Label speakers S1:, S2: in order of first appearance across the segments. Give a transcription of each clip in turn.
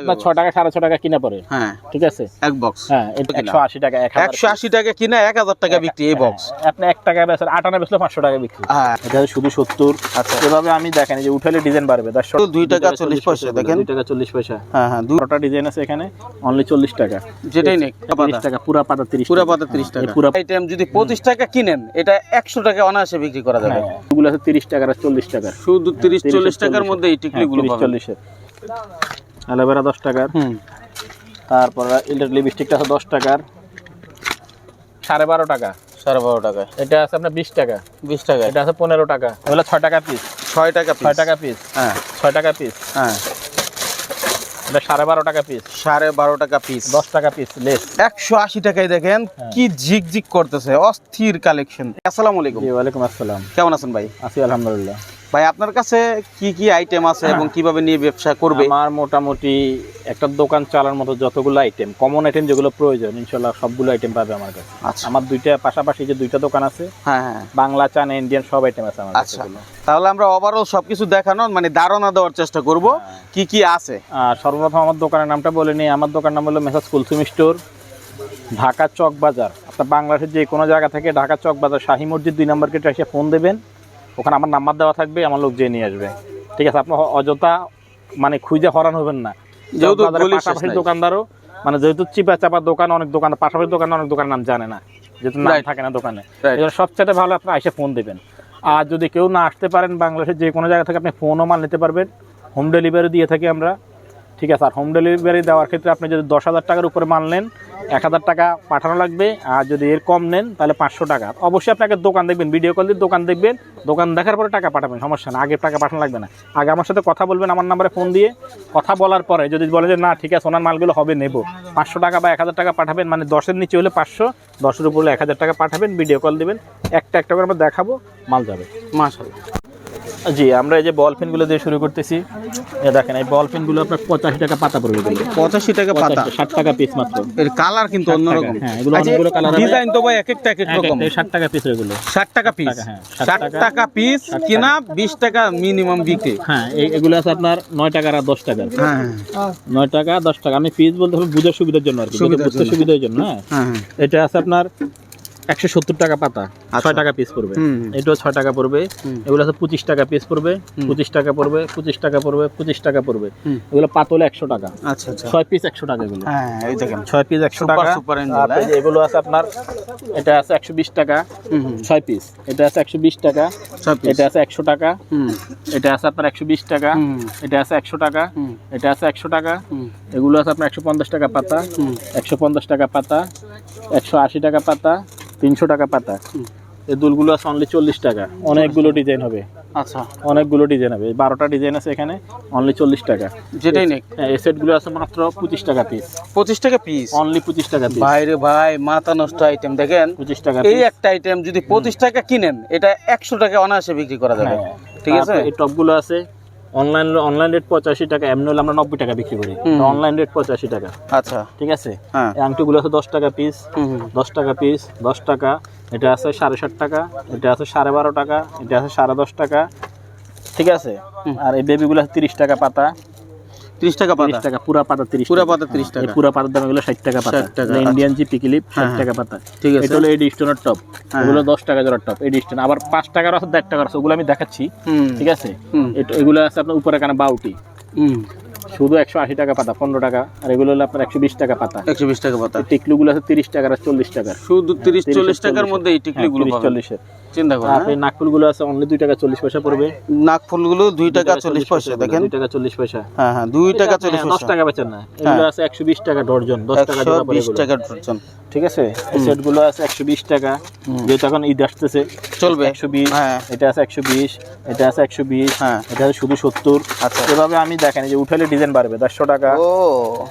S1: আপনার ছ টাকা সাড়ে ছ টাকা কিনা পড়ে।
S2: হ্যাঁ।
S1: ঠিক আছে?
S2: এক বক্স
S1: হ্যাঁ একশো আশি টাকা
S2: একশো আশি টাকা কিনা এক হাজার টাকা বিক্রি এই বক্স
S1: হ্যাঁ, আপনি এক টাকা বেচেন আটানা বেচলে পাঁচশো টাকা বিক্রি।
S2: হ্যাঁ।
S1: এটা শুধু সত্তর।
S2: আচ্ছা।
S1: এভাবে আমি দেখেন যে উঠালে ডিজাইন বাড়বে।
S2: তো দুই টাকা চল্লিশ পয়সা দেখেন।
S1: দুই টাকা চল্লিশ পয়সা।
S2: হ্যাঁ হ্যাঁ
S1: বারোটা ডিজাইন আছে এখানে অনলি চল্লিশ টাকা।
S2: যেটাই নেই
S1: তিরিশ টাকা পুরা পাতা তিরিশ
S2: পুরা
S1: টাকা।
S2: পাতা তিরিশ টাকা
S1: এই পুরা
S2: আইটেম যদি পঁচিশ টাকা কিনেন এটা একশো টাকা অনায়াসে বিক্রি করা যাবে।
S1: হ্যাঁ এগুলো আছে তিরিশ টাকার আর চল্লিশ টাকার।
S2: শুধু তিরিশ চল্লিশ টাকার মধ্যে এই টিকলি গুলো
S1: হ্যাঁ, চল্লিশের। অ্যালোভেরা দশ টাকার।
S2: হুম।
S1: তারপর লিপস্টিকটা আছে দশ টাকার। সাড়ে বারো টাকা।
S2: সাড়ে বারো টাকা।
S1: এটা আছে আপনার বিশ টাকা।
S2: বিশ টাকা।
S1: এটা আছে পনেরো টাকা। এগুলো ছয় টাকা পিস
S2: ছয় টাকা
S1: ছয় টাকা পিস
S2: হ্যাঁ।
S1: ছয় টাকা পিস
S2: হ্যাঁ।
S1: এটা সাড়ে বারো টাকা পিস
S2: সাড়ে বারো টাকা পিস
S1: দশ টাকা পিস লেস
S2: একশো আশি টাকায় দেখেন
S1: হ্যাঁ।
S2: কি ঝিকঝিক করতেছে। অস্থির কালেকশন আসসালামু আলাইকুম।
S1: ওয়ালাইকুম আসসালাম।
S2: কেমন আছেন ভাই?
S1: আছি আলহামদুলিল্লাহ।
S2: ভাই আপনার কাছে কি কি আইটেম আছে এবং কীভাবে নিয়ে ব্যবসা করবে?
S1: আমার মোটামুটি একটা দোকান চালার মতো যতগুলো আইটেম কমন আইটেম যেগুলো প্রয়োজন ইনশাল্লাহ সবগুলো আইটেম পাবে আমার কাছে।
S2: আচ্ছা।
S1: আমার দুইটা পাশাপাশি যে দুইটা দোকান আছে
S2: হ্যাঁ হ্যাঁ
S1: বাংলা চান ইন্ডিয়ান সব আইটেম আছে আমার
S2: আচ্ছা। তাহলে আমরা ওভারঅল সবকিছু দেখানোর মানে ধারণা দেওয়ার চেষ্টা করব
S1: হ্যাঁ।
S2: কি কি আছে?
S1: সর্বপ্রথম আমার দোকানের নামটা বলে নিই। আমার দোকানের নাম হলো মেসাজ কুলসুম স্টোর ঢাকা চক বাজার আপনার বাংলাদেশের যে কোনো জায়গা থেকে ঢাকা চক বাজার শাহী মসজিদ দুই নম্বর গেটে এসে ফোন দেবেন। ওখানে আমার নাম্বার দেওয়া থাকবে আমার লোক যেয়ে নিয়ে আসবে। ঠিক আছে আপনি অযথা মানে খুঁজে হরান হবেন না।
S2: যেহেতু
S1: পাশাপাশি দোকানদারও মানে যেহেতু চিপা চাপা দোকান অনেক দোকান পাশাপাশি দোকান অনেক দোকানের নাম জানে না। যেহেতু নাম থাকে না দোকানে। সবচেয়ে ভালো আপনার এসে ফোন দেবেন। আর যদি কেউ না আসতে পারেন বাংলাদেশের যে কোনো জায়গা থেকে আপনি ফোনও মাল নিতে পারবেন। হোম ডেলিভারি দিয়ে থাকি আমরা। ঠিক আছে, আর হোম ডেলিভারি দেওয়ার ক্ষেত্রে আপনি যদি দশ হাজার টাকার উপরে মাল নেন, এক হাজার টাকা পাঠানো লাগবে, আর যদি এর কম নেন, তাহলে পাঁচশো টাকা। অবশ্যই আপনাকে দোকান দেখবেন ভিডিও কল দিয়ে দোকান দেখবেন, দোকান দেখার পরে টাকা পাঠাবেন, সমস্যা না, আগে টাকা পাঠানো লাগবে না। আগে আমার সাথে কথা বলবেন, আমার নাম্বারে ফোন দিয়ে কথা বলার পরে যদি বলে যে, না, ঠিক আছে, ওনার মালগুলো হবে, নেব। পাঁচশো টাকা বা এক হাজার টাকা পাঠাবেন মানে দশের নিচে হলে পাঁচশো, দশের উপরে এক হাজার টাকা পাঠাবেন ভিডিও কল দেবেন, একটা একটা করে আমরা দেখাবো, মাল যাবে।
S2: মাশাআল্লাহ।
S1: জি আমরা এই যে বল পেনগুলো দিয়ে শুরু করতেছি। এ দেখেন এই বল পেনগুলো আপনার পঁচাশি টাকা পাতা পড়বে
S2: পঁচাশি টাকা পাতা?
S1: ষাট টাকা পিস মাত্র।
S2: এর কালার কিন্তু অন্যরকম।
S1: হ্যাঁ, এগুলো অনেকগুলো colour
S2: ডিজাইন তো ভাই এক একটা এক এক রকম
S1: ষাট টাকা পিস এগুলো।
S2: ষাট টাকা পিস
S1: হ্যাঁ, ষাট টাকা।
S2: পিস কিনা বিশ টাকা মিনিমাম বিক্রি।
S1: হ্যাঁ এগুলো আছে আপনার নয় টাকার আর দশ টাকার।
S2: হ্যাঁ
S1: নয় টাকা দশ টাকা। আমি পিস বলতে হবে বুঝার সুবিধার জন্য আর কি
S2: সুবিধার
S1: বুঝতে
S2: জন্য।
S1: সুবিধার জন্য হ্যাঁ।
S2: হ্যাঁ হ্যাঁ।
S1: এটা আছে আপনার একশো সত্তর টাকা পাতা
S2: আচ্ছা।
S1: ছয় টাকা পিস পড়বে।
S2: হুম।
S1: এটাও ছয় টাকা পড়বে এগুলো আছে পঁচিশ টাকা পিস পড়বে পঁচিশ টাকা পড়বে পঁচিশ টাকা পড়বে পঁচিশ টাকা পড়বে। এগুলো পাতলে একশো টাকা।
S2: আচ্ছা আচ্ছা।
S1: ছয় পিস একশো টাকা এগুলো।
S2: হ্যাঁ এই দেখেন
S1: ছয় পিস একশো টাকা।
S2: হ্যাঁ?
S1: এগুলো আছে আপনার এটা আছে একশো বিশ টাকা।
S2: হুম হুম।
S1: ছয় পিস এটা আছে একশো বিশ টাকা। এটা আছে একশো টাকা।
S2: হুম।
S1: এটা আছে আপনার একশো বিশ টাকা। এটা আছে একশো টাকা। এটা আছে একশো টাকা। এগুলো আছে আপনার একশো পঞ্চাশ টাকা পাতা। একশো পঞ্চাশ টাকা পাতা। একশো আশি টাকা পাতা। তিনশো টাকা পাতা। এই দুলগুলো আছে অনলি চল্লিশ টাকা। অনেকগুলো ডিজাইন হবে।
S2: আচ্ছা।
S1: অনেকগুলো ডিজাইন হবে। বারোটা ডিজাইন আছে এখানে অনলি চল্লিশ টাকা।
S2: যেটাই নেই
S1: হ্যাঁ এই সেটগুলো আছে মাত্র পঁচিশ টাকা পিস
S2: পঁচিশ টাকা পিস
S1: অনলি পঁচিশ টাকা পিস
S2: ভাই রে ভাই মাথা নষ্ট আইটেম দেখেন
S1: পঁচিশ টাকা
S2: এই একটা আইটেম যদি পঁচিশ টাকা কিনেন এটা একশো টাকা অনায়াসে বিক্রি করা যাবে।
S1: হ্যাঁ।
S2: ঠিক আছে?
S1: এই টপগুলো আছে অনলাইন অনলাইন রেট পঁচাশি টাকা এমনি হলে আমরা নব্বই টাকা বিক্রি করি। অনলাইন রেট পঁচাশি টাকা।
S2: আচ্ছা।
S1: ঠিক আছে?
S2: হ্যাঁ।
S1: আংটিগুলো আছে দশ টাকা পিস দশ টাকা পিস দশ টাকা। এটা আছে সাড়ে ষাট টাকা এটা আছে সাড়ে বারো টাকা এটা আছে সাড়ে দশ টাকা। ঠিক আছে? আর এই বেবিগুলো আছে তিরিশ টাকা পাতা।
S2: ত্রিশ টাকা
S1: তিরিশ
S2: পাতা
S1: টাকা পুরা পাতা তিরিশ
S2: পুরা
S1: টাকা।
S2: পাতা 30 টাকা।
S1: পুরা পাতার দাম এগুলো ষাট টাকা পাতা।
S2: 60 টাকা,
S1: ইন্ডিয়ান জিপি ক্লিপ ষাট
S2: হ্যাঁ, হ্যাঁ।
S1: টাকা পাতা।
S2: ঠিক আছে।
S1: এটা হলো এডি স্টোনের টপ
S2: হ্যাঁ।
S1: এগুলো দশ টাকা জোড়ার টপ এডি স্টোন আবার পাঁচ টাকার আছে দেড় টাকার আছে ওগুলো আমি দেখাচ্ছি। ঠিক আছে? এগুলো আছে আপনার উপরে কানে বাউটি। শুধু একশো আশি টাকা পাতা পনেরো টাকা। আর এগুলো হলো আপনার একশো বিশ টাকা পাতা।
S2: একশো বিশ টাকা পাতা।
S1: টিকলুগুলো আছে তিরিশ টাকার আর চল্লিশ টাকার।
S2: শুধু তিরিশ
S1: তিরিশ,
S2: চল্লিশ টাকার মধ্যে এই টিকলি গুলো
S1: তিরিশ চল্লিশের।
S2: চিন্তা করেন
S1: আপনি নাকফুলগুলো আছে অনলি দুই টাকা চল্লিশ পয়সা পড়বে।
S2: দুই টাকা চল্লিশ পয়সা দেখেন।
S1: দুই টাকা চল্লিশ পয়সা।
S2: হ্যাঁ হ্যাঁ দুই টাকা চল্লিশ
S1: হ্যাঁ, দশ টাকা বেচেন না। এগুলো আছে একশো বিশ টাকা ডর্জন দশ টাকা
S2: বিশ টাকা
S1: ঠিক আছে? সেটগুলো আছে একশো বিশ টাকা। যেহেতু এখন ঈদ আসতেছে
S2: চলবে।
S1: একশো বিশ
S2: হ্যাঁ।
S1: এটা আছে একশো বিশ এটা আছে একশো বিশ
S2: হ্যাঁ।
S1: এটা আছে শুধু সত্তর।
S2: আচ্ছা।
S1: এভাবে আমি দেখেন যে উঠালে ডিজাইন বাড়বে দেড়শো টাকা।
S2: ও।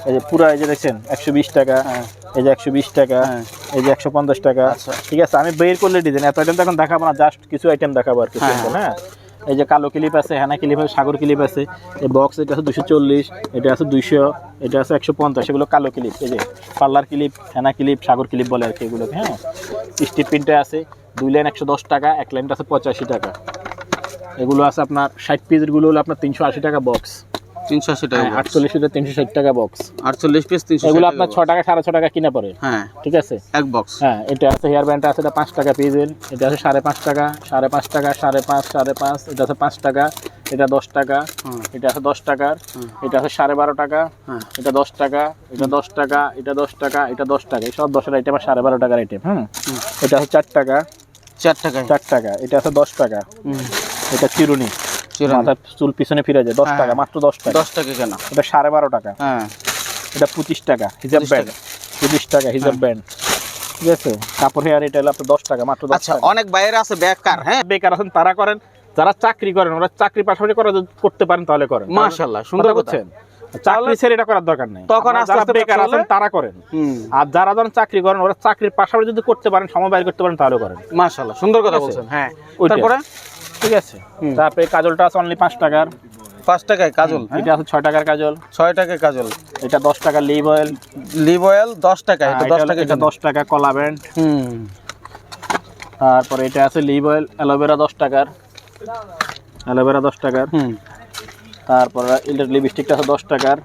S1: এই যে পুরো এই যে দেখছেন একশো বিশ টাকা
S2: হ্যাঁ।
S1: এই যে একশো বিশ টাকা
S2: হ্যাঁ।
S1: এই যে একশো পঞ্চাশ টাকা।
S2: আচ্ছা।
S1: ঠিক আছে? আমি বের করলে ডিজাইন এত আইটেম তখন দেখাবো না জাস্ট কিছু আইটেম দেখাবো আর কি
S2: হ্যাঁ,
S1: হ্যাঁ। এই যে কালো ক্লিপ আছে হেনা ক্লিপ আছে সাগর ক্লিপ আছে এই বক্স এটা আছে দুশো চল্লিশ এটা আছে দুইশো এটা আছে একশো পঞ্চাশ এগুলো কালো ক্লিপ এই যে parlour clip Hena clip Sagar clip বলে আর কি এগুলোকে হ্যাঁ? স্টিপ প্রিন্টে আছে দুই লাইন একশো দশ টাকা এক লাইনটা আছে পঁচাশি টাকা। এগুলো আছে আপনার ষাট পিসগুলো হলো আপনার তিনশো আশি টাকা বক্স
S2: তিনশো আশি টাকা
S1: আটচল্লিশ পিসের তিনশো ষাট টাকা বক্স
S2: আটচল্লিশ পিস তিনশো
S1: এগুলো আপনার ছ টাকা সাড়ে ছ টাকা কিনা পড়ে।
S2: হ্যাঁ।
S1: ঠিক আছে?
S2: এক বক্স
S1: হ্যাঁ এটা আছে হেয়ার ব্যান্ডটা আছে এটা পাঁচ টাকা পিসের এটা আছে সাড়ে পাঁচ টাকা সাড়ে পাঁচ টাকা সাড়ে পাঁচ সাড়ে পাঁচ এটা আছে পাঁচ টাকা এটা দশ টাকা এটা আছে দশ টাকার এটা আছে সাড়ে বারো টাকা
S2: হ্যাঁ।
S1: এটা দশ টাকা এটা দশ টাকা এটা দশ টাকা এটা দশ টাকা এই সব দশের আইটেম আর সাড়ে বারো টাকার আইটেম হুম। এটা আছে চার টাকা
S2: চার টাকায়
S1: চার টাকা এটা আছে দশ টাকা। এটা চিরুনি। মাথার চুল পিছনে ফিরে যায় দশ
S2: হ্যাঁ।
S1: টাকা মাত্র দশ টাকা।
S2: দশ টাকা কেন।
S1: এটা সাড়ে বারো টাকা।
S2: হ্যাঁ।
S1: এটা পঁচিশ টাকা হিজাব ব্যান্ড। পঁচিশ টাকা হিজাব ব্যান্ড। ঠিক আছে? কাপড় হেয়ার এটা আপনার দশ টাকা মাত্র
S2: আচ্ছা অনেক বাইরে আছে বেকার হ্যাঁ?
S1: বেকার আছেন তারা করেন যারা চাকরি করেন ওরা চাকরি পাশাপাশি করা করতে পারেন তাহলে করেন।
S2: মাশাআল্লাহ, সুন্দর
S1: করছেন চাকরি ছেড়ে এটা করার দরকার নেই।
S2: তখন আস্তে
S1: বেকার আছেন তারা করেন। আর যারা যখন চাকরি করেন ওরা চাকরির পাশাপাশি যদি করতে পারেন সময় বাইর করতে পারেন তাহলে করেন।
S2: মাশাআল্লাহ সুন্দর কথা বলছেন হ্যাঁ। তারপরে?
S1: ঠিক আছে? তারপরে কাজলটা আছে অনলি পাঁচ টাকার।
S2: পাঁচ টাকায় কাজল হ্যাঁ?
S1: এটা আছে ছয় টাকার কাজল।
S2: ছয় টাকায় কাজল।
S1: এটা দশ টাকার লিভ অয়েল
S2: লিভ অয়েল দশ টাকা এটা দশ টাকা
S1: এটা দশ টাকা কলা ব্যান্ড
S2: হুম।
S1: তারপরে এটা আছে লিভ অয়েল অ্যালোভেরা দশ টাকার। অ্যালোভেরা দশ টাকার।
S2: হুম।
S1: তারপরে এটা লিপস্টিকটা আছে দশ টাকার।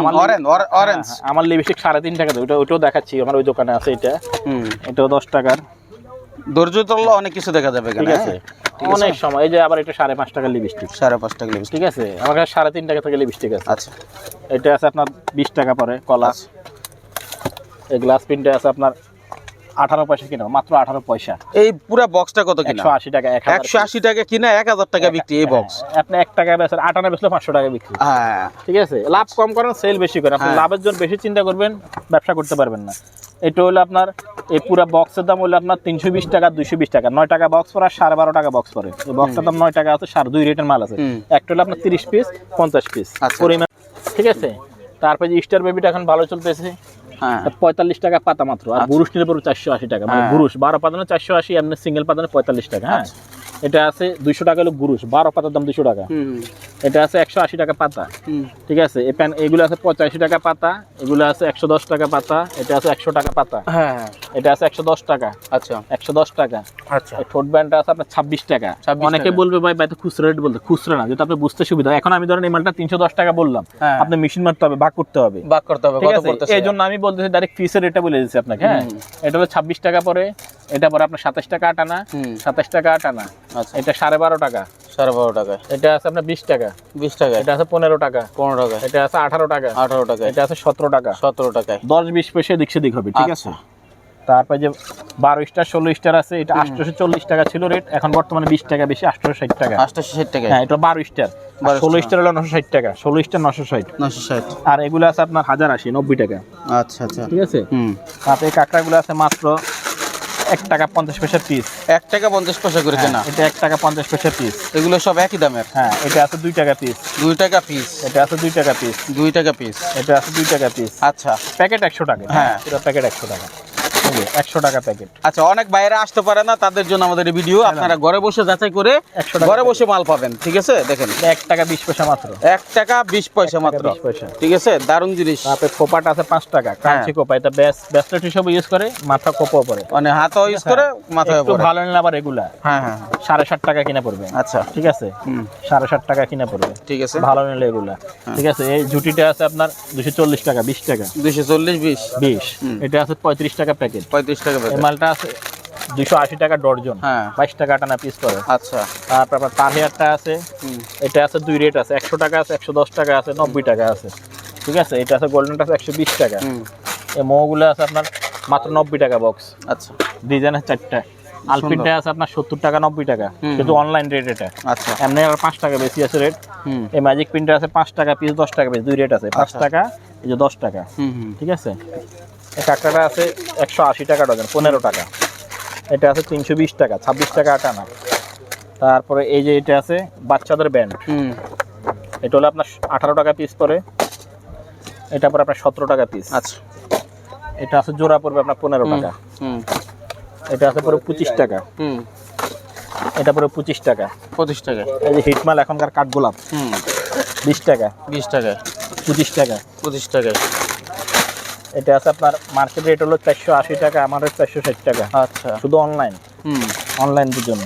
S1: আমার
S2: অরেঞ্জ
S1: হ্যাঁ, লিপস্টিক সাড়ে তিন টাকা ওইটা ওইটাও দেখাচ্ছি আমার ওই দোকানে আছে এটা।
S2: হুম।
S1: এটাও দশ টাকার।
S2: ধৈর্য ধরলে অনেক কিছু দেখা যাবে
S1: ঠিক আছে।
S2: হ্যাঁ?
S1: অনেক সময় এই যে আবার এটা সাড়ে পাঁচ টাকার লিপস্টিক
S2: সাড়ে পাঁচ টাকা লিপস্টিক
S1: ঠিক আছে? আমার কাছে সাড়ে তিন টাকা থেকে লিপস্টিক আছে।
S2: আচ্ছা।
S1: এটা আছে আপনার বিশ টাকা পরে কলা।
S2: আচ্ছা।
S1: এই গ্লাস প্রিন্টে আছে আপনার আঠারো পয়সা কিনা মাত্র আঠারো পয়সা।
S2: এই পুরো বক্সটা কত কিনা?
S1: একশো আশি টাকা
S2: একশো আশি টাকা কিনা এক হাজার টাকা বিক্রি এই বক্স
S1: হ্যাঁ, আপনি এক টাকা বেচেন আটানা বেচলে পাঁচশো টাকা বিক্রি।
S2: হ্যাঁ।
S1: ঠিক আছে? লাভ কম করেন সেল বেশি করেন। আপনি
S2: হ্যাঁ।
S1: লাভের জন্য বেশি চিন্তা করবেন ব্যবসা করতে পারবেন না। এটা হলো আপনার এই পুরো বক্সের দাম হলো আপনার তিনশো বিশ টাকা দুইশো বিশ টাকা। নয় টাকা বক্স পরে সাড়ে বারো টাকা বক্স পরে। এই বক্সের দাম নয় টাকা আছে সাড়ে দুই রেটের মাল আছে। একটা হলো আপনার তিরিশ পিস পঞ্চাশ পিস
S2: আচ্ছা।
S1: পরিমাণ ঠিক আছে? তারপরে যে স্টার বেবিটা এখন ভালো চলতেছে। পঁয়তাল্লিশ টাকা পাতা মাত্র। আর
S2: বুরুশ
S1: গুরুষ নিলে পড়বে চারশো আশি টাকা। মানে বুরুশ বারো পাতানো চারশো আশি এমনি সিঙ্গেল পাতানো পঁয়তাল্লিশ টাকা হ্যাঁ। এটা আছে দুইশো টাকা হলো গুরুষ বারো পাতার দাম দুশো টাকা। এটা আছে একশো আশি টাকা পাতা। ঠিক আছে এই প্যান এগুলো আছে পঁচাশি টাকা পাতা এগুলো আছে একশো দশ টাকা পাতা এটা আছে একশো টাকা পাতা।
S2: হ্যাঁ
S1: এটা আছে একশো দশ টাকা।
S2: আচ্ছা।
S1: একশো দশ টাকা।
S2: আচ্ছা।
S1: ঠোঁট ব্যান্ডটা আছে আপনার ছাব্বিশ টাকা। অনেকে বলবে ভাই ভাই তো খুচরা রেট বলতে খুচরা না যেটা আপনি বুঝতে সুবিধা। এখন আমি ধরেন এই মালটা তিনশো দশ টাকা বললাম।
S2: হ্যাঁ।
S1: আপনি মেশিন মারতে হবে ভাগ করতে হবে।
S2: বাক করতে হবে
S1: এই জন্য আমি বলতেছি ডাইরেক্ট ফিসের রেটটা বলে দিচ্ছি আপনাকে। হ্যাঁ এটা হলো ছাব্বিশ টাকা পরে। এটা পরে আপনার সাতাশ টাকা আটানা সাতাশ টাকা আটানা
S2: আচ্ছা।
S1: এটা সাড়ে বারো টাকা।
S2: সাড়ে বারো টাকা।
S1: এটা আছে আপনার বিশ টাকা।
S2: বিশ টাকা।
S1: এটা আছে পনেরো টাকা।
S2: পনেরো টাকায়
S1: এটা আছে আঠারো টাকা।
S2: আঠারো টাকায়
S1: এটা আছে সতেরো টাকা।
S2: সতেরো টাকায়
S1: দশ বিশ পয়সা দিক সেদিক হবে ঠিক আছে?
S2: আচ্ছা।
S1: তারপরে যে বারো স্টার ষোলো স্টার আছে এটা আটশোশো চল্লিশ টাকা ছিল রেট এখন বর্তমানে বিশ টাকা বেশি আটশোশো ষাট টাকা।
S2: আটশো ষাট টাকা।
S1: হ্যাঁ এটা বারো স্টার
S2: 12
S1: ষোলো স্টার হলো নশো ষাট টাকা। ষোলো স্টার নশো ষাট।
S2: নশো ষাট।
S1: আর এগুলো আছে আপনার হাজার আশি নব্বই টাকা।
S2: আচ্ছা আচ্ছা।
S1: ঠিক আছে?
S2: হুম।
S1: তারপরে কাঁকড়াগুলো আছে মাত্র এক টাকা পঞ্চাশ পয়সা পিস
S2: এক টাকা পঞ্চাশ পয়সা করে কেনা?
S1: এটা এক টাকা পঞ্চাশ পয়সা পিস
S2: এগুলো সব একই দামের?
S1: হ্যাঁ এটা আছে দুই টাকা পিস
S2: দুই টাকা পিস
S1: এটা আছে দুই টাকা পিস
S2: দুই টাকা পিস
S1: এটা আছে দুই টাকা পিস
S2: আচ্ছা।
S1: প্যাকেট একশো টাকা।
S2: হ্যাঁ।
S1: এটা প্যাকেট একশো টাকা। একশো টাকা প্যাকেট।
S2: আচ্ছা অনেক বাইরে আসতে পারে না তাদের জন্য আমাদের ভিডিও। আপনারা ঘরে বসে যাচাই করে
S1: 100 টাকা
S2: ঘরে বসে মাল পাবেন ঠিক আছে? দেখেন।
S1: এক টাকা বিশ পয়সা মাত্র।
S2: এক টাকা বিশ পয়সা মাত্র
S1: পয়সা।
S2: ঠিক আছে? দারুণ জিনিস।
S1: তারপরে খোপাটা আছে পাঁচ টাকা
S2: হ্যাঁ।
S1: কাঁচি খোপা। এটা ব্যাস ব্যাসলেট হিসেবে ইউজ করে মাথা খোপাও পরে।
S2: মানে হাত ইউজ করে মাথায়
S1: একটু ভালো নিলে আবার এগুলা?
S2: হ্যাঁ হ্যাঁ।
S1: সাড়ে ষাট টাকা কিনা পড়বে।
S2: আচ্ছা।
S1: ঠিক আছে? সাড়ে ষাট টাকা কিনা পড়বে।
S2: ঠিক আছে।
S1: ভালো নিলে এগুলা। ঠিক আছে? এই জুটিটা আছে আপনার দুশো চল্লিশ টাকা বিশ টাকা।
S2: দুইশো চল্লিশ বিশ।
S1: বিশ। এটা আছে পঁয়ত্রিশ টাকা প্যাকেট
S2: পঁয়ত্রিশ টাকা বেতন
S1: মালটা আছে দুশো আশি টাকা ডর্জন
S2: হ্যাঁ।
S1: বাইশ টাকা টানা পিস পড়ে
S2: আচ্ছা।
S1: তারপর আপনার তার হেয়ারটা আছে এটা আছে দুই রেট আছে একশো টাকা আছে একশো দশ টাকা আছে নব্বই টাকা আছে। ঠিক আছে? এটা আছে গোল্ডেনটা আছে একশো বিশ টাকা। এই মোগুলো আছে আপনার মাত্র নব্বই টাকা বক্স
S2: আচ্ছা।
S1: ডিজাইনের চারটা। আলপিনটা আছে আপনার সত্তর টাকা নব্বই টাকা। কিন্তু অনলাইন রেট এটা।
S2: আচ্ছা।
S1: এমনি আর পাঁচ টাকা বেশি আছে রেট
S2: হুম।
S1: এই ম্যাজিক প্রিন্টার আছে পাঁচ টাকা পিস দশ টাকা পিস দুই রেট আছে। পাঁচ
S2: আচ্ছা।
S1: টাকা এই যে দশ টাকা।
S2: হুম হুম।
S1: ঠিক আছে? কাঁকড়াটা আছে একশো আশি টাকা ডজন পনেরো টাকা। এটা আছে তিনশো বিশ টাকা ছাব্বিশ টাকা আটানা তারপরে এই যে এটা আছে বাচ্চাদের ব্যান্ড। এটা হলো আপনার আঠারো টাকা পিস পরে। এটা পরে আপনার সতেরো টাকা পিস
S2: আচ্ছা।
S1: এটা আছে জোড়া পড়বে আপনার পনেরো টাকা।
S2: হুম।
S1: এটা আছে পরে পঁচিশ টাকা।
S2: হুম।
S1: এটা পরে পঁচিশ টাকা।
S2: পঁচিশ টাকা।
S1: এই যে হিটমাল এখনকার কাঠগোলাপ
S2: হুম।
S1: বিশ টাকা।
S2: বিশ টাকা।
S1: পঁচিশ টাকা।
S2: পঁচিশ টাকা।
S1: এটা আছে আপনার মার্কেট রেট হলো চারশো আশি টাকা আমার চারশো ষাট টাকা।
S2: আচ্ছা।
S1: শুধু অনলাইন
S2: হুম।
S1: অনলাইনের জন্য।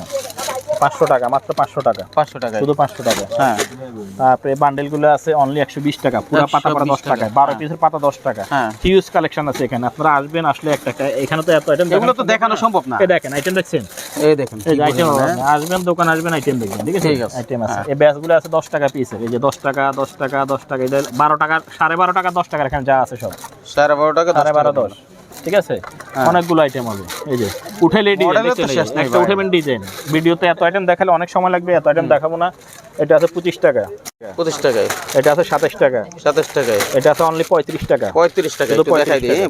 S1: পাঁচশো টাকা মাত্র পাঁচশো টাকা।
S2: পাঁচশো টাকায়।
S1: শুধু পাঁচশো টাকা।
S2: হ্যাঁ।
S1: তারপরে বান্ডেলগুলো আছে অনলি একশো বিশ টাকা পুরো পাতা
S2: 120
S1: দশ টাকা।
S2: টাকা।
S1: বারো
S2: হ্যাঁ।
S1: পিসের পাতা দশ টাকা।
S2: হ্যাঁ।
S1: হিউজ কালেকশন আছে এখানে। আপনারা আসবেন আসলে এক টাকা এখানে তো এত আইটেম
S2: এগুলো তো দেখানো সম্ভব না।
S1: এই দেখেন আইটেম দেখছেন?
S2: এই দেখেন
S1: এই আইটেম
S2: হ্যাঁ?
S1: আসবেন দোকান আসবেন আইটেম দেখবেন ঠিক আছে? আইটেম আছে।
S2: হ্যাঁ।
S1: এই ব্যাচগুলো আছে দশ টাকা পিস এই যে দশ টাকা দশ টাকা দশ টাকা এটা বারো টাকা সাড়ে বারো টাকা দশ টাকার এখানে যা আছে সব।
S2: সাড়ে বারো টাকা
S1: সাড়ে বারো
S2: টাকা।
S1: দশ। ঠিক আছে?
S2: হ্যাঁ।
S1: অনেকগুলো আইটেম হবে। এই যে ডিজাইন
S2: নাই।
S1: একটা। উঠেবেন ডিজাইন ভিডিওতে এত আইটেম দেখালে অনেক সময় লাগবে এত আইটেম দেখাবো না। এটা আছে পঁচিশ টাকা।
S2: পঁচিশ টাকায়।
S1: এটা আছে সাতাশ টাকা।
S2: সাতাশ টাকায়।
S1: এটা আছে অনলি পঁয়ত্রিশ টাকা।
S2: পঁয়ত্রিশ টাকা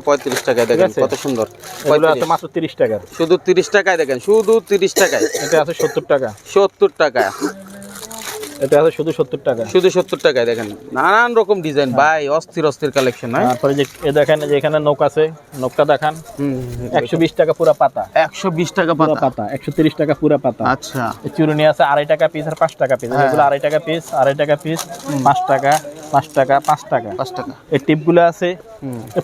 S2: পঁয়ত্রিশ টাকায় দেখেন? কত সুন্দর।
S1: এগুলো আছে
S2: 35
S1: মাত্র তিরিশ টাকা।
S2: শুধু তিরিশ টাকায় দেখেন শুধু তিরিশ টাকায়।
S1: এটা আছে সত্তর টাকা।
S2: সত্তর টাকা
S1: এটা আছে শুধু সত্তর টাকা।
S2: শুধু সত্তর টাকায় দেখেন। নানান রকম ডিজাইন ভাই অস্থির অস্থির কালেকশন হ্যাঁ?
S1: তারপরে যে এ দেখেন যে এখানে নৌক আছে নৌকটা দেখান। একশো বিশ টাকা পুরা পাতা।
S2: একশো বিশ টাকা
S1: পুরা
S2: পাতা।
S1: পাতা একশো তিরিশ টাকা পুরা পাতা।
S2: আচ্ছা।
S1: চুরুনি আছে আড়াই টাকা পিস আর পাঁচ টাকা পিস
S2: হ্যাঁ।
S1: এগুলো আড়াই টাকা পিস আড়াই টাকা পিস পাঁচ টাকা পাঁচ টাকা পাঁচ টাকা।
S2: পাঁচ টাকা।
S1: এই টিপগুলো আছে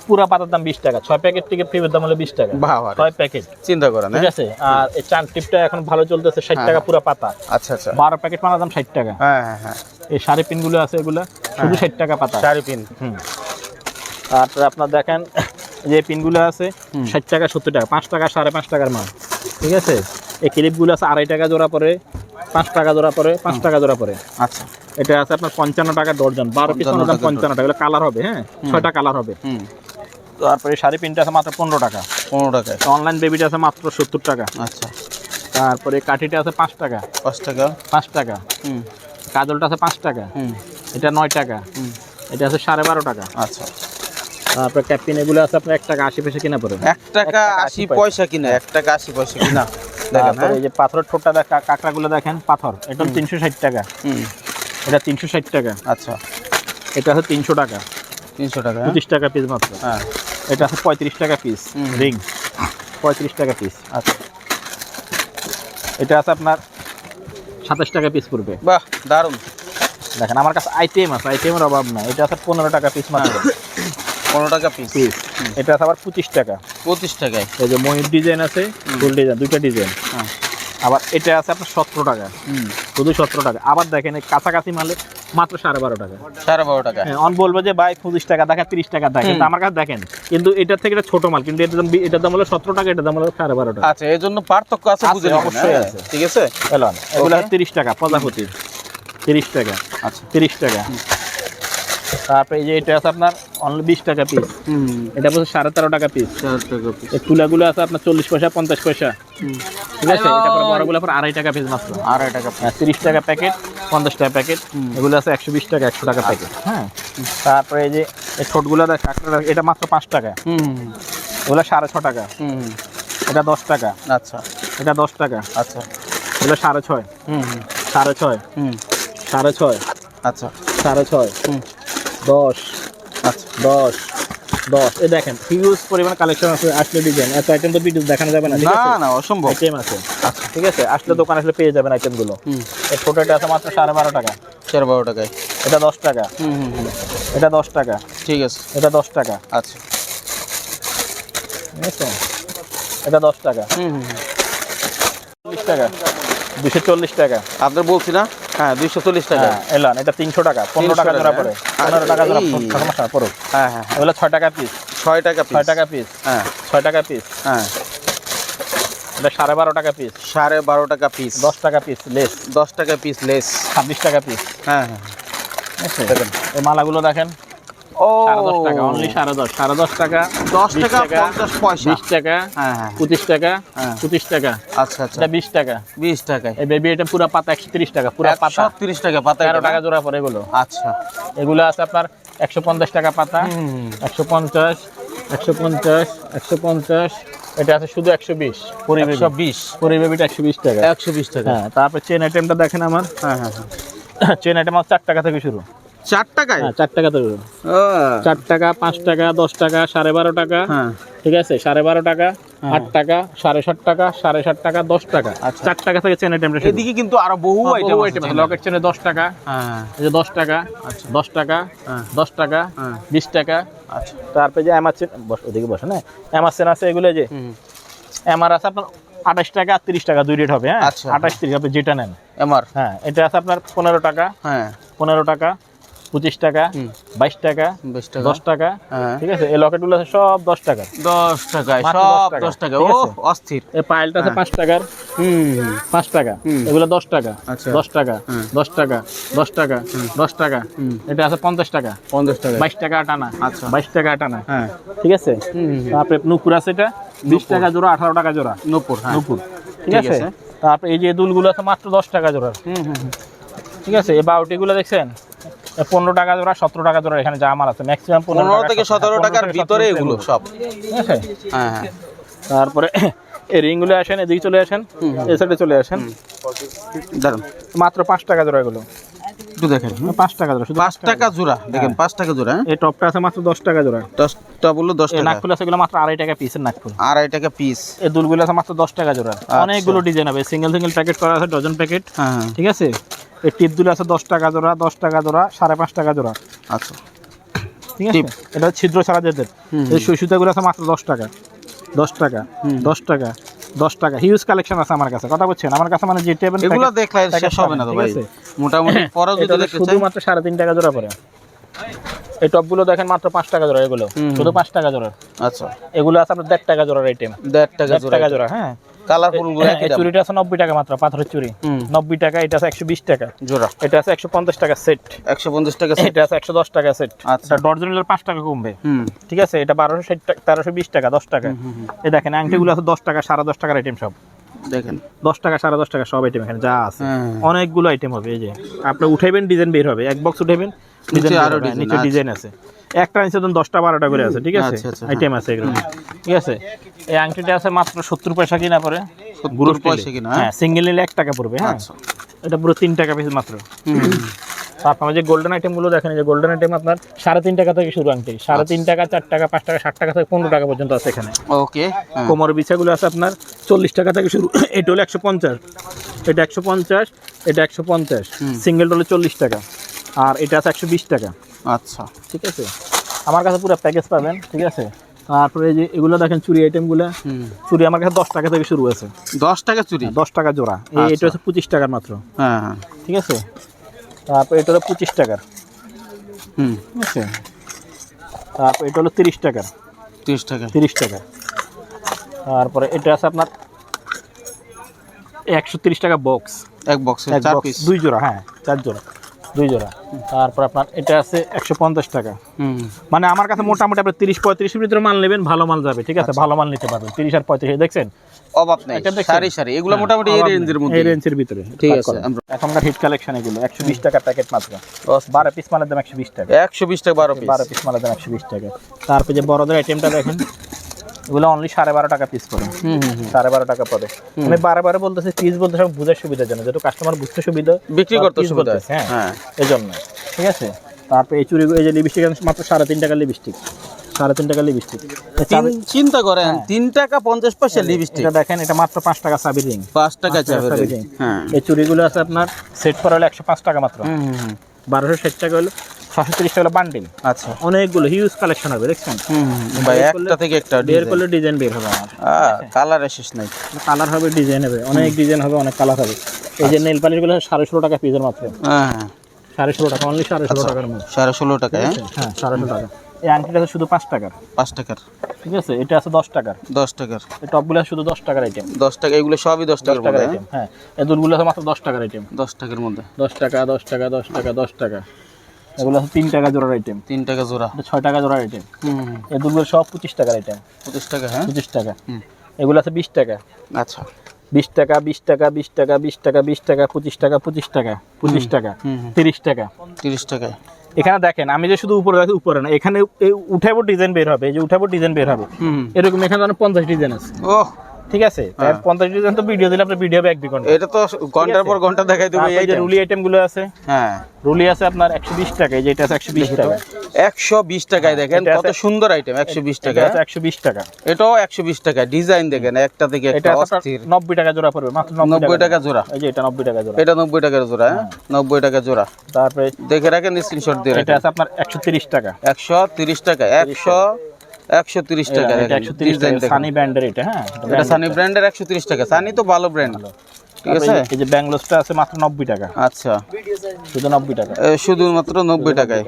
S1: পুরা পাতার দাম বিশ টাকা। ছয় প্যাকেট টিকিট টিপের দাম হলো বিশ টাকা।
S2: বাবা রে।
S1: ছয় প্যাকেট
S2: চিন্তা করেন
S1: ঠিক
S2: হ্যাঁ?
S1: আছে? আর এই চান টিপটা এখন ভালো চলতেছে ষাট
S2: হ্যাঁ।
S1: টাকা পুরা পাতা।
S2: আচ্ছা আচ্ছা।
S1: বারো প্যাকেট পানার দাম ষাট টাকা।
S2: হ্যাঁ হ্যাঁ হ্যাঁ।
S1: এই শাড়ি পিনগুলো আছে এগুলো? শুধু ষাট টাকা পাতা।
S2: শাড়ি পিন।
S1: হুম। তারপরে আপনার দেখেন যে পিনগুলো আছে ষাট টাকা সত্তর টাকা পাঁচ টাকা সাড়ে পাঁচ টাকার মাল। ঠিক আছে? এই ক্লিপগুলো আছে আড়াই টাকা জোড়া পরে পাঁচ টাকা জোড়া পরে পাঁচ টাকা জোড়া পরে।
S2: আচ্ছা।
S1: এটা আছে আপনার পঞ্চান্ন টাকা ডর্জন বারো পিস দাম পঞ্চান্ন টাকা কালার হবে হ্যাঁ? ছয়টা কালার হবে। তারপরে শাড়ি পিনটা আছে মাত্র পনেরো টাকা।
S2: পনেরো টাকায়।
S1: অনলাইন বেবিটা আছে মাত্র সত্তর টাকা।
S2: আচ্ছা।
S1: তারপরে কাঠিটা আছে পাঁচ টাকা।
S2: পাঁচ টাকা।
S1: পাঁচ টাকা।
S2: হুম।
S1: কাজলটা আছে পাঁচ টাকা। এটা নয় টাকা।
S2: হুম।
S1: এটা আছে সাড়ে বারো টাকা।
S2: আচ্ছা।
S1: তারপরে ক্যাপিন এগুলো আছে আপনার এক টাকা আশি পয়সা কিনা পড়ে।
S2: এক টাকা আশি পয়সা। কিনা এক টাকা আশি পয়সা কিনা।
S1: তারপরে? এই যে পাথরের ঠোঁটটা দেখা কাঁকড়াগুলো দেখেন পাথর। এটা তিনশো ষাট টাকা।
S2: হুম।
S1: এটা তিনশো ষাট টাকা।
S2: আচ্ছা।
S1: এটা আছে তিনশো টাকা।
S2: তিনশো টাকা?
S1: পঁচিশ টাকা পিস মাত্র।
S2: হ্যাঁ।
S1: এটা আছে পঁয়ত্রিশ টাকা পিস রিং পঁয়ত্রিশ টাকা পিস
S2: আচ্ছা।
S1: এটা আছে আপনার সাতাশ টাকা পিস পড়বে।
S2: বাহ দারুণ
S1: দেখেন আমার কাছে আইটেম আছে আইটেমের অভাব নাই। এটা আছে পনেরো টাকা পিস মাত্র।
S2: পনেরো টাকা পিস
S1: পিস এটা আছে আবার পঁচিশ টাকা।
S2: পঁচিশ টাকায়।
S1: এই যে ময়ূর ডিজাইন আছে ফুল ডিজাইন দুইটা ডিজাইন
S2: হ্যাঁ।
S1: আবার এটা আছে আপনার সতেরো টাকা।
S2: হুম।
S1: শুধু সতেরো টাকা। আবার দেখেন এই কাছাকাছি মালে মাত্র সাড়ে বারো টাকা।
S2: সাড়ে বারো টাকা।
S1: হ্যাঁ, অন বলব যে ভাই পঁচিশ টাকা দেখা তিরিশ টাকা দেখা কিন্তু আমার কাছে দেখেন কিন্তু এটার থেকে এটা ছোট মাল কিন্তু দাম বি- এটার দাম হলো সতেরো টাকা এটার দাম হলো সাড়ে বারো টাকা।
S2: আচ্ছা এর জন্য পার্থক্য আছে বুঝে
S1: অবশ্যই
S2: হ্যাঁ?
S1: আছে।
S2: ঠিক আছে?
S1: এলন এগুলো. তিরিশ টাকা প্রজাপতির। তিরিশ টাকা।
S2: আচ্ছা।
S1: তিরিশ টাকা। তারপরে এই যে এটা আছে আপনার অনলি বিশ টাকা পিস
S2: হুম।
S1: এটা বলছে সাড়ে তেরো টাকা পিস
S2: টাকা পিস
S1: তুলাগুলো আছে আপনার চল্লিশ পয়সা পঞ্চাশ পয়সা। ঠিক আছে? এটা পরে বড়গুলো পর আড়াই টাকা পিস মাত্র।
S2: আড়াই টাকা
S1: হ্যাঁ তিরিশ টাকা প্যাকেট পঞ্চাশ টাকা প্যাকেট এগুলো আছে একশো বিশ টাকা একশো টাকা প্যাকেট হ্যাঁ তারপরে এই যে এই ছোটগুলো এটা মাত্র পাঁচ টাকা।
S2: হুম।
S1: এগুলো সাড়ে ছ টাকা।
S2: হুম।
S1: এটা দশ টাকা।
S2: আচ্ছা।
S1: এটা দশ টাকা।
S2: আচ্ছা।
S1: এগুলো সাড়ে ছয়।
S2: হুম।
S1: সাড়ে ছয়।
S2: হুম।
S1: সাড়ে ছয়।
S2: আচ্ছা।
S1: সাড়ে ছয়।
S2: হুম।
S1: দশ।
S2: আচ্ছা।
S1: দশ। দশ। এই দেখেন হিউজ পরিমাণ কালেকশন আছে আসলে ডিজাইন এত আইটেম তো ভিডিও দেখানো যাবে না ঠিক
S2: না
S1: আছে?
S2: না অসম্ভব।
S1: আইটেম আছে। ঠিক আছে? আসলে দোকান আসলে পেয়ে যাবেন আইটেমগুলো
S2: হুম।
S1: এই ছোটোটা আছে মাত্র সাড়ে বারো টাকা।
S2: চার বারো টাকায়।
S1: এটা দশ টাকা।
S2: হুম হুম
S1: এটা দশ টাকা।
S2: ঠিক আছে।
S1: এটা দশ টাকা।
S2: আচ্ছা।
S1: এটা দশ টাকা।
S2: হুম হুম হুম।
S1: চল্লিশ টাকা। দুশো চল্লিশ টাকা।
S2: আপনার বলছি না? হ্যাঁ দুইশো চল্লিশ টাকা।
S1: হ্যাঁ এলান এটা তিনশো টাকা পনেরো টাকা জোড়া পড়ে।
S2: হ্যাঁ।
S1: পনেরো টাকা জোড়া। সমস্যা পড়ো
S2: হ্যাঁ হ্যাঁ হ্যাঁ।
S1: এগুলো ছয় টাকা পিস
S2: ছয় টাকা পিস
S1: ছয় টাকা পিস
S2: হ্যাঁ।
S1: ছয় টাকা পিস
S2: হ্যাঁ।
S1: এটা সাড়ে বারো টাকা পিস
S2: সাড়ে বারো টাকা পিস
S1: দশ টাকা পিস লেস
S2: দশ টাকা পিস লেস
S1: ছাব্বিশ টাকা পিস
S2: হ্যাঁ হ্যাঁ
S1: এই মালাগুলো দেখেন। সাড়ে দশ টাকা অনলি সাড়ে দশ সাড়ে দশ টাকা
S2: দশ টাকা পঞ্চাশ পয়সা।
S1: বিশ টাকা পঁচিশ টাকা
S2: হ্যাঁ।
S1: পঁচিশ টাকা
S2: আচ্ছা আচ্ছা।
S1: বিশ টাকা।
S2: বিশ টাকায়।
S1: এই বেবি এটা পুরো পাতা একশো তিরিশ টাকা পুরো পাতা।
S2: তিরিশ টাকা পাতা
S1: তেরো টাকা জোড়া এগুলো।
S2: আচ্ছা।
S1: এগুলো আছে আপনার একশো পঞ্চাশ টাকা পাতা একশো পঞ্চাশ একশো পঞ্চাশ একশো পঞ্চাশ এটা আছে শুধু একশো বিশ।
S2: একশো বিশ।
S1: পরিবেবিটা একশো বিশ টাকা।
S2: একশো বিশ টাকা।
S1: হ্যাঁ তারপর চেন আইটেমটা দেখেন আমার।
S2: হ্যাঁ হ্যাঁ হ্যাঁ।
S1: চেন আইটেম আমার চার টাকা থেকে শুরু।
S2: চার টাকায়?
S1: হ্যাঁ চার টাকা চার টাকা পাঁচ টাকা দশ টাকা সাড়ে বারো টাকা
S2: হ্যাঁ।
S1: ঠিক আছে? সাড়ে বারো টাকা আট টাকা সাড়ে সাত টাকা সাড়ে সাত টাকা দশ টাকা।
S2: আচ্ছা।
S1: চার টাকা থেকে
S2: এদিকে কিন্তু আরও বহু আইটেম
S1: আইটেম লকেট চেনে দশ টাকা
S2: হ্যাঁ।
S1: এই যে দশ টাকা
S2: আচ্ছা।
S1: দশ টাকা
S2: হ্যাঁ।
S1: দশ টাকা
S2: হ্যাঁ।
S1: বিশ টাকা।
S2: আচ্ছা।
S1: তারপরে যে চেন বস ওদিকে বসে না। এমার চেন আছে এগুলো যে আছে আপনার আঠাশ টাকা আর তিরিশ টাকা দুই রেট হবে হ্যাঁ। আঠাশ তিরিশ আপনি যেটা নেন। হ্যাঁ এটা আছে আপনার পনেরো টাকা।
S2: হ্যাঁ।
S1: পনেরো টাকা পঁচিশ টাকা বাইশ টাকা দশ টাকা
S2: হ্যাঁ।
S1: ঠিক আছে? এই লকেটগুলো আছে সব দশ টাকা
S2: দশ টাকায় সব
S1: দশ টাকা।
S2: দশ টাকা। ও অস্থির।
S1: এই পায়েলটা আছে পাঁচ টাকার।
S2: হুম।
S1: পাঁচ টাকা। এগুলো দশ টাকা। দশ টাকা। দশ টাকা। দশ টাকা। দশ টাকা। এটা আছে পঞ্চাশ টাকা।
S2: পঞ্চাশ টাকা।
S1: বাইশ টাকা আটানা
S2: আচ্ছা।
S1: বাইশ টাকা আটানা
S2: হ্যাঁ।
S1: ঠিক আছে? তারপরে নুপুর আছে এটা। বিশ টাকা জোড়া আঠারো টাকা জোড়া।
S2: নূপুর হ্যাঁ।
S1: নুপুর। ঠিক আছে। তারপরে এই যে দুলগুলো আছে মাত্র দশ টাকা জোড়া
S2: হুম।
S1: ঠিক আছে? এই বাউটিগুলো দেখছেন? পনেরো টাকা জোড়া সতেরো টাকা জোড়া এখানে যা মাল আছে। ম্যাক্সিমাম
S2: পনেরো থেকে সতেরো টাকার ভিতরে এগুলো সব। হ্যাঁ হ্যাঁ।
S1: তারপরে এই রিংগুলো আসেন এদিকে চলে আসেন এই সাইডে চলে আসেন। মাত্র পাঁচ টাকা জোড়া এগুলো।
S2: একটু দেখেন
S1: পাঁচ টাকা জোড়া শুধু
S2: পাঁচ টাকা জোড়া দেখেন পাঁচ টাকা জোড়া
S1: এই টপটা আছে মাত্র দশ টাকা জোড়া।
S2: দশটা বলল দশ
S1: এই
S2: টাকা।
S1: নাকফুল আছে মাত্র আড়াই টাকা পিসের নাকফুল।
S2: আড়াই টাকা পিস
S1: এই দুলগুলো আছে মাত্র দশ টাকা জোড়া। অনেকগুলো ডিজাইন হবে। সিঙ্গেল সিঙ্গেল প্যাকেট করা আছে ডজন প্যাকেট
S2: হ্যাঁ।
S1: ঠিক আছে? এই টিপগুলো আছে দশ টাকা জোড়া দশ টাকা জোড়া সাড়ে পাঁচ টাকা জোড়া।
S2: আচ্ছা।
S1: ঠিক আছে? এটা ছিদ্র ছাড়া যেতে এই সুইসুতাগুলো আছে মাত্র দশ টাকা। দশ টাকা দশ টাকা দশ টাকা। হিউজ কালেকশন আছে আমার কাছে কথা বলছেন আমার কাছে মানে যে টেবিল
S2: এগুলো দেখলে শেষ হবে না তো ভাই। মোটামুটি পরেও যদি দেখতে চাই।
S1: শুধুমাত্র সাড়ে তিন টাকা জোড়া পরে। এই টপগুলো দেখেন মাত্র পাঁচ টাকা জোড়া এগুলো। শুধু পাঁচ টাকা জোড়া।
S2: আচ্ছা।
S1: এগুলো আছে আপনার দেড় টাকা জোড়ার আইটেম
S2: দেড় টাকা
S1: টাকা জোড়া হ্যাঁ।
S2: কালারফুলগুলো
S1: হ্যাঁ, এই আছে টাকা মাত্র পাথরের চুরি।
S2: হুম।
S1: টাকা এটা আছে টাকা।
S2: জোড়া।
S1: এটা আছে একশো পঞ্চাশ টাকা সেট। এটা আছে টাকা সেট
S2: আচ্ছা।
S1: ডর্জন নিলে পাঁচ টাকা কমবে। ঠিক আছে? এটা বারোশো ষাট টাকা তেরোশো বিশ টাকা দশ টাকা।
S2: হুম, হুম।
S1: এই দেখেন আংটিগুলো আছে দশ টাকা সাড়ে দশ টাকার আইটেম সব।
S2: দেখেন।
S1: দশ টাকা সাড়ে দশ টাকা সব আইটেম এখানে যা আছে।
S2: হ্যাঁ।
S1: অনেকগুলো আইটেম হবে এই যে। আপনি উঠাইবেন ডিজাইন বের হবে। এক বক্স উঠাইবেন ডিজাইন নিচে
S2: আচ্ছা।
S1: ডিজাইন আছে। একটা নিচে ধরুন দশটা বারোটা করে আছে ঠিক আছে?
S2: আচ্ছা, আচ্ছা,
S1: আইটেম আছে এগুলো। ঠিক আছে? এই আংটিটা আছে মাত্র সত্তর পয়সা কিনা পরে।
S2: সত্তর পয়সা কিনা হ্যাঁ?
S1: হ্যাঁ সিঙ্গেল নিলে এক টাকা পড়বে হ্যাঁ?
S2: আচ্ছা।
S1: এটা পুরো তিন টাকা পিস মাত্র। আপনার যে গোল্ডেন আইটেমগুলো দেখেন যে গোল্ডেন আইটেম আপনার সাড়ে তিন টাকা থেকে শুরু আংটি। সাড়ে তিন টাকা চার টাকা পাঁচ টাকা ষাট টাকা থেকে পনেরো টাকা পর্যন্ত আছে এখানে।
S2: ওকে হ্যাঁ।
S1: কোমর বিছাগুলো আছে আপনার চল্লিশ টাকা থেকে শুরু। এটা হলো একশো পঞ্চাশ। এটা একশো পঞ্চাশ এটা একশো পঞ্চাশ।
S2: হুম।
S1: সিঙ্গেল হলো চল্লিশ টাকা। আর এটা আছে একশো বিশ টাকা।
S2: আচ্ছা।
S1: ঠিক আছে? আমার কাছে পুরো প্যাকেজ পাবেন ঠিক আছে? তারপরে এই যে এগুলো দেখেন চুরি আইটেমগুলো
S2: হুম।
S1: চুরি আমার কাছে দশ টাকা থেকে শুরু আছে।
S2: দশ টাকা চুরি?
S1: দশ টাকা জোড়া। এই
S2: আচ্ছা।
S1: এটা হচ্ছে পঁচিশ টাকার মাত্র।
S2: হ্যাঁ হ্যাঁ।
S1: ঠিক আছে? তারপর এটা হলো পঁচিশ টাকার।
S2: হুম।
S1: ঠিক আছে? তারপর এটা হলো তিরিশ টাকার।
S2: তিরিশ টাকা।
S1: তিরিশ টাকা তারপরে এটা আছে আপনার একশো তিরিশ টাকা বক্স
S2: এক বক্সে
S1: এক
S2: চার পিস
S1: দুই জোড়া হ্যাঁ চার জোড়া। দুই জোড়া। তারপর আপনার এটা আছে একশো পঞ্চাশ টাকা। মানে আমার কাছে মোটামুটি তিরিশ পঁয়ত্রিশের ভিতরে মাল নেবেন ভালো মাল যাবে ঠিক আছে? ভালো মাল নিতে পারবেন। তিরিশ আর পঁয়ত্রিশ দেখছেন?
S2: অভাব নেই। সারি সারি। এগুলো মোটামুটি এই রেঞ্জের মধ্যে
S1: এই রেঞ্জের ভিতরে।
S2: ঠিক আছে
S1: এখনকার হিট কালেকশন এগুলো একশো বিশ টাকা প্যাকেট মাত্র। বারো পিস মালের দাম একশো বিশ টাকা।
S2: একশো বিশ টাকা বারো পিস
S1: বারো পিস মালের দাম একশো বিশ টাকা। তারপরে যে বড়দের আইটেমটা দেখেন এগুলো অনলি সাড়ে বারো টাকা পিস
S2: হুম।
S1: সাড়ে বারো টাকা পড়ে। আমি বারে বারে বলতেছি পিস বলতে সব বুঝার সুবিধার জন্য। যেহেতু কাস্টমার বুঝতে সুবিধা
S2: বিক্রি করতে সুবিধা
S1: হ্যাঁ
S2: হ্যাঁ।
S1: এই জন্য ঠিক আছে? তারপরে এই চুরি এই যে লিপস্টিক মাত্র সাড়ে তিন টাকার লিপস্টিক সাড়ে তিন টাকার লিপস্টিক
S2: চিন্তা করেন তিন টাকা পঞ্চাশ পয়সা লিপস্টিক
S1: দেখেন এটা মাত্র পাঁচ টাকা সাবির রিং
S2: পাঁচ টাকা চাবে
S1: রিং
S2: হ্যাঁ।
S1: এই চুরিগুলো আছে আপনার সেট করা হলো একশো পাঁচ টাকা মাত্র। বারোশো ষাট টাকা হলো। ছশো তিরিশ টাকা বান্ডিল
S2: আচ্ছা।
S1: অনেকগুলো হিউজ কালেকশন হবে দেখছেন।
S2: ভাই একটা থেকে একটা
S1: বের করলে ডিজাইন বের হবে আমার।
S2: কালার শেষ নাই।
S1: কালার হবে ডিজাইন হবে অনেক ডিজাইন হবে অনেক কালার হবে। এই যে নেল পালিশগুলো সাড়ে ষোলো টাকা পিসের মাত্র।
S2: হ্যাঁ হ্যাঁ।
S1: সাড়ে ষোলো টাকা অনলি সাড়ে ষোলো টাকার মধ্যে।
S2: সাড়ে ষোলো টাকা হ্যাঁ?
S1: হ্যাঁ সাড়ে ষোলো টাকা। এই আংটিটা আছে শুধু পাঁচ টাকার।
S2: পাঁচ টাকার।
S1: ঠিক আছে? এটা আছে দশ টাকার।
S2: দশ টাকার।
S1: এই টপগুলো শুধু দশ টাকার আইটেম
S2: দশ টাকা এগুলো সবই দশ টাকার
S1: টাকার আইটেম হ্যাঁ? এই দুধগুলো আছে মাত্র দশ টাকার আইটেম
S2: দশ টাকার মধ্যে।
S1: দশ টাকা দশ টাকা দশ টাকা দশ টাকা। এগুলো আছে তিন টাকা জোড়ার আইটেম
S2: তিন টাকা জোড়া।
S1: এটা ছয় টাকা জোড়ার আইটেম। এই দুধগুলো সব পঁচিশ টাকার আইটেম
S2: পঁচিশ টাকা হ্যাঁ?
S1: পঁচিশ টাকা।
S2: হুম।
S1: এগুলো আছে বিশ টাকা।
S2: আচ্ছা।
S1: বিশ টাকা বিশ টাকা বিশ টাকা বিশ টাকা বিশ টাকা পঁচিশ টাকা পঁচিশ টাকা পঁচিশ টাকা। তিরিশ টাকা।
S2: তিরিশ টাকায়।
S1: এখানে দেখেন আমি যে শুধু উপরে রাখি উপরে না। এখানে উঠাবো ডিজাইন বের হবে এই যে উঠাবো ডিজাইন বের হবে। এরকম এখানে ধরেন পঞ্চাশ ডিজাইন আছে।
S2: ওহ।
S1: ঠিক আছে? তার পঞ্চাশ ডিজাইন তো ভিডিও দিলে আপনার ভিডিও হবে এক দুই ঘণ্টা।
S2: এটা তো ঘণ্টার পর ঘণ্টা দেখাই দেবো এই
S1: যে রুলি আইটেমগুলো আছে
S2: হ্যাঁ।
S1: রুলি আছে আপনার একশো বিশ টাকা এই যে এটা আছে একশো বিশ টাকা।
S2: একশো বিশ টাকায় দেখেন কত সুন্দর আইটেম একশো বিশ টাকা
S1: একশো বিশ টাকা।
S2: এটাও একশো বিশ টাকা ডিজাইন দেখেন একটা থেকে
S1: এটা
S2: একটা অস্থির।
S1: নব্বই টাকা জোড়া পড়বে মাত্র
S2: নব্বই টাকা। জোড়া।
S1: এই যে এটা নব্বই টাকা জোড়া।
S2: এটা নব্বই টাকার জোড়া হ্যাঁ? নব্বই টাকা জোড়া।
S1: তারপরে
S2: দেখে রাখেন স্ক্রিনশট দিয়ে
S1: এটা আছে আপনার একশো তিরিশ টাকা।
S2: একশো তিরিশ টাকা একশো একশো তিরিশ টাকা
S1: একশো তিরিশ সানি ব্র্যান্ডের এটা হ্যাঁ? এটা
S2: সানি ব্র্যান্ডের একশো তিরিশ টাকা। সানি তো ভালো ব্র্যান্ড ঠিক আছে?
S1: এই যে- ব্যাঙ্গলোসটা আছে মাত্র নব্বই টাকা।
S2: আচ্ছা।
S1: শুধু নব্বই টাকা।
S2: শুধুমাত্র নব্বই টাকায়।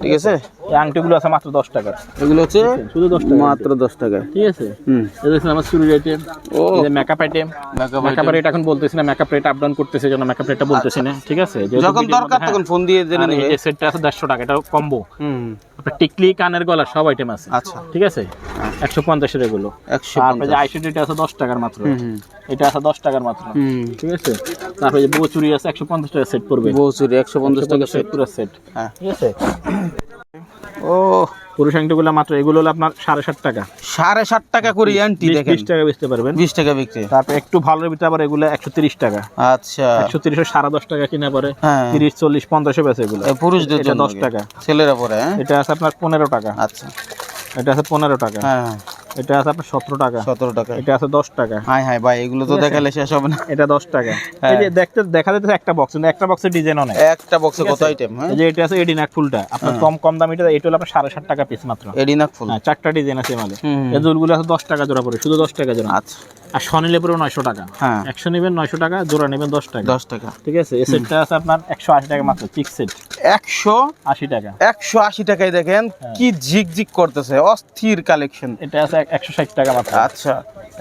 S2: ঠিক আছে?
S1: এই আংটিগুলো আছে মাত্র দশ টাকা
S2: এগুলো হচ্ছে
S1: শুধু দশ টাকা
S2: মাত্র দশ টাকায়
S1: ঠিক আছে?
S2: হুম।
S1: এই দেখছেন আমার চুরির আইটেম
S2: ও।
S1: মেকআপ আইটেম মেকআপ রেট এখন বলতেছি না মেকআপ রেট আপ ডাউন করতেছে জন্য মেকআপ রেটটা বলতেছি না। ঠিক আছে।
S2: যখন দরকার তখন ফোন দিয়ে জেনে
S1: হ্যাঁ,
S2: নেবে।
S1: এই সেটটা আছে দেড়শো টাকা এটা কম্বো
S2: হুম।
S1: টিকলি কানের গলা সব আইটেম আছে।
S2: আচ্ছা।
S1: ঠিক আছে? একশো পঞ্চাশের এগুলো।
S2: একশো
S1: তারপরে যে আইসিডিটা আছে দশ টাকার মাত্র।
S2: হুম
S1: এটা আছে দশ টাকার মাত্র।
S2: হুম।
S1: ঠিক আছে? তারপরে যে বচুরি আছে একশো পঞ্চাশ টাকা সেট পড়বে।
S2: বৌচুরি একশো পঞ্চাশ টাকা
S1: সেট পুরো সেট
S2: হ্যাঁ।
S1: ঠিক আছে?
S2: ও
S1: মাত্র এগুলো হলো আপনার সাড়ে ষাট টাকা।
S2: সাড়ে ষাট টাকা করে আনটি
S1: বিশ-
S2: দেখেন।
S1: বিশ টাকা বেচতে পারবেন
S2: বিশ টাকা বিক্রি।
S1: তারপর একটু ভালোর ভিতরে আবার এগুলো একশো তিরিশ টাকা।
S2: আচ্ছা।
S1: একশো তিরিশে সাড়ে দশ টাকা কিনা পরে।
S2: হ্যাঁ।
S1: তিরিশ চল্লিশ পঞ্চাশে বেছে এগুলো।
S2: পুরুষদের জন্য
S1: দশ টাকা।
S2: ছেলেরা পরে হ্যাঁ?
S1: এটা আছে আপনার পনেরো টাকা।
S2: আচ্ছা।
S1: এটা আছে পনেরো টাকা।
S2: হ্যাঁ।
S1: এটা আছে আপনার সতেরো টাকা।
S2: সতেরো টাকা।
S1: এটা আছে দশ টাকা।
S2: হাই হাই ভাই এগুলো তো দেখালে শেষ হবে না।
S1: এটা দশ টাকা।
S2: হ্যাঁ।
S1: এই যে দেখতে দেখা যাচ্ছে একটা বক্স একটা বক্সের ডিজাইন অনেক।
S2: একটা বক্সে কত আইটেম হ্যাঁ?
S1: এই যে এটা আছে এডিনাক ফুলটা আপনার কম কম দামিটা এটা হলো আপনার সাড়ে ষাট টাকা পিস মাত্র।
S2: এডিনাক ফুল
S1: হ্যাঁ চারটা ডিজাইন আছে মালে এই দুলগুলো আছে দশ টাকা জোড়া পড়ে শুধু দশ টাকা জোড়া।
S2: আচ্ছা।
S1: আর শনি লেবুরও নয়শো টাকা।
S2: হ্যাঁ।
S1: একশো নেবেন নয়শো টাকা জোড়া নেবেন দশ টাকা।
S2: দশ টাকা।
S1: ঠিক আছে? এই সেটটা আছে আপনার একশো আশি টাকা মাত্র চিক সেট
S2: একশো
S1: আশি টাকা।
S2: একশো আশি টাকায় দেখেন কি ঝিকঝিক করতেছে অস্থির কালেকশন
S1: এটা আছে একশো ষাট টাকা মাত্র।
S2: আচ্ছা।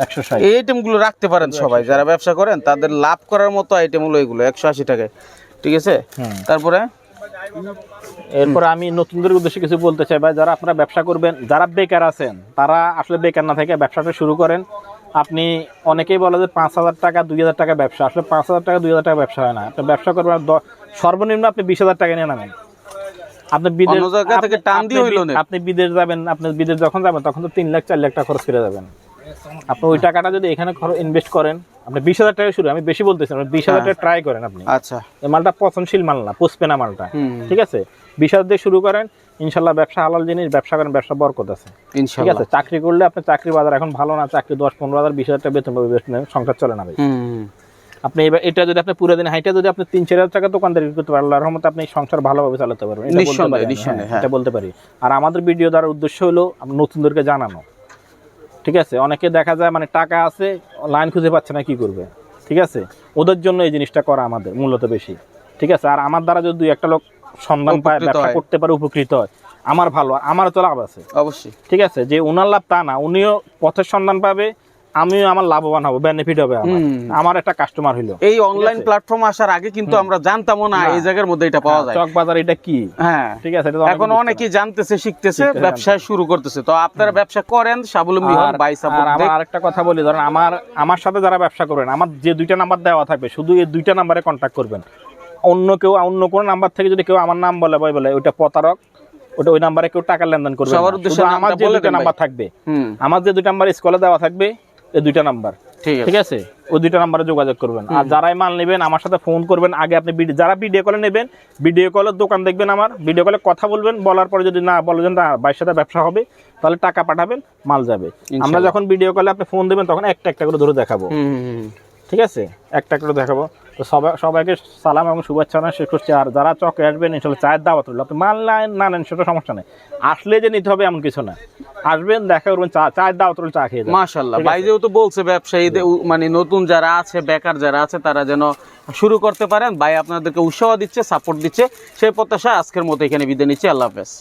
S1: একশো ষাট।
S2: এই আইটেমগুলো রাখতে পারেন সবাই। যারা ব্যবসা করেন তাদের লাভ করার মতো আইটেম হলো এগুলো একশো আশি টাকায়। ঠিক আছে? তারপরে?
S1: এরপর আমি নতুনদের উদ্দেশ্যে কিছু বলতে চাই ভাই যারা আপনারা ব্যবসা করবেন যারা বেকার আছেন তারা আসলে বেকার না থেকে ব্যবসাটা শুরু করেন। আপনি অনেকেই বলে যে পাঁচ হাজার টাকা দুই হাজার টাকা ব্যবসা। আসলে পাঁচ হাজার টাকা দুই হাজার টাকা ব্যবসা হয় না। আপনি ব্যবসা করবেন সর্বনিম্ন আপনি বিশ হাজার টাকা নিয়ে নামেন। আপনি বিদেশ
S2: জায়গা থেকে টান দিয়ে হইল না।
S1: আপনি বিদেশ যাবেন আপনি বিদেশ যখন যাবেন তখন তো তিন লাখ চার লাখ টাকা খরচ করে যাবেন। আপনি ওই টাকাটা যদি এখানে ইনভেস্ট করেন আপনি বিশ হাজার টাকা শুরু আমি বেশি বলতেছি না বিশ হাজার টাকা ট্রাই করেন আপনি।
S2: আচ্ছা।
S1: এই মালটা পচনশীল মাল না পুষ্পেনা মালটা ঠিক আছে? বিশ হাজার দিয়ে শুরু করেন ইনশাল্লাহ ব্যবসা হালাল জিনিস ব্যবসা করেন ব্যবসা বরকত আছে। ঠিক আছে? চাকরি করলে আপনার চাকরি বাজার এখন ভালো না চাকরি দশ পনেরো হাজার বিশ হাজার টাকা বেতন পাবে সংসার চলে না ভাই। আপনি এবার এটা যদি আপনি পুরো দিন হাইটা যদি আপনি তিন চার হাজার টাকা দোকানদারি করতে পারেন আল্লাহর রহমতে আপনি সংসার ভালোভাবে চালাতে পারবেন। এটা বলতে পারি হ্যাঁ, বলতে পারি। আর আমাদের ভিডিও দেওয়ার উদ্দেশ্য হলো আম- নতুনদেরকে জানানো। ঠিক আছে? অনেকে দেখা যায় মানে টাকা আছে লাইন খুঁজে পাচ্ছে না কি করবে? ঠিক আছে? ওদের জন্য এই জিনিসটা করা আমাদের মূলত বেশি। ঠিক আছে? আর আমার দ্বারা যদি দুই একটা লোক সন্ধান পায় ব্যবসা করতে পারে উপকৃত হয় আমার ভালো আমারও তো লাভ আছে।
S2: অবশ্যই।
S1: ঠিক আছে? যে ওনার লাভ তা না উনিও পথের সন্ধান পাবে আমিও আমার লাভবান হব বেনিফিট হবে আমার। একটা কাস্টমার হইল।
S2: এই অনলাইন প্ল্যাটফর্ম আসার আগে কিন্তু আমরা জানতামও না এই জায়গার মধ্যে এটা পাওয়া যায়।
S1: চক বাজার এটা কি?
S2: হ্যাঁ।
S1: ঠিক আছে
S2: এখন অনেকেই জানতেছে শিখতেছে ব্যবসায় শুরু করতেছে। তো আপনারা ব্যবসা করেন স্বাবলম্বী হন বাই
S1: আর
S2: সাপোর্ট
S1: আমার আরেকটা কথা বলি ধরেন আমার আমার সাথে যারা ব্যবসা করবেন আমার যে দুইটা নাম্বার দেওয়া থাকবে শুধু এই দুইটা নাম্বারে কন্ট্যাক্ট করবেন। অন্য কেউ অন্য কোনো নাম্বার থেকে যদি কেউ আমার নাম বলে বলে বলে ওইটা প্রতারক ওটা ওই নাম্বারে কেউ টাকা লেনদেন করবে। আমার যে দুইটা নাম্বার থাকবে আমার যে দুইটা নাম্বার স্কলে দেওয়া থাকবে এই দুইটা নাম্বার।
S2: ঠিক আছে।
S1: ওই দুইটা নাম্বারে যোগাযোগ করবেন। আর যারাই মাল নেবেন আমার সাথে ফোন করবেন আগে আপনি যারা ভিডিও কলে নেবেন ভিডিও কলের দোকান দেখবেন আমার ভিডিও কলে কথা বলবেন বলার পরে যদি না বলেন না বাইরের সাথে ব্যবসা হবে তাহলে টাকা পাঠাবেন মাল যাবে। আমরা যখন ভিডিও কলে আপনি ফোন দেবেন তখন একটা একটা করে ধরে দেখাবো। ঠিক আছে? একটা করে দেখাবো। তো সবাই সবাইকে সালাম এবং শুভেচ্ছা জানাই শেষ করছি। আর যারা চকে আসবেন ইনশাল্লাহ চায়ের দাওয়াত রইল। আপনি মাল না না নেন সেটা সমস্যা নেই। আসলে যে নিতে হবে এমন কিছু না। আসবেন দেখা করবেন চা চায়ের দাওয়াত রইল চা খেয়ে।
S2: মাশাল্লাহ।
S1: ঠিক
S2: ভাই যেহেতু বলছে ব্যবসায়ীদের মানে নতুন যারা আছে বেকার যারা আছে তারা যেন শুরু করতে পারেন। ভাই আপনাদেরকে উৎসাহ দিচ্ছে সাপোর্ট দিচ্ছে। সেই প্রত্যাশা আজকের মতো এখানে বিদায় নিচ্ছি। আল্লাহ হাফেজ।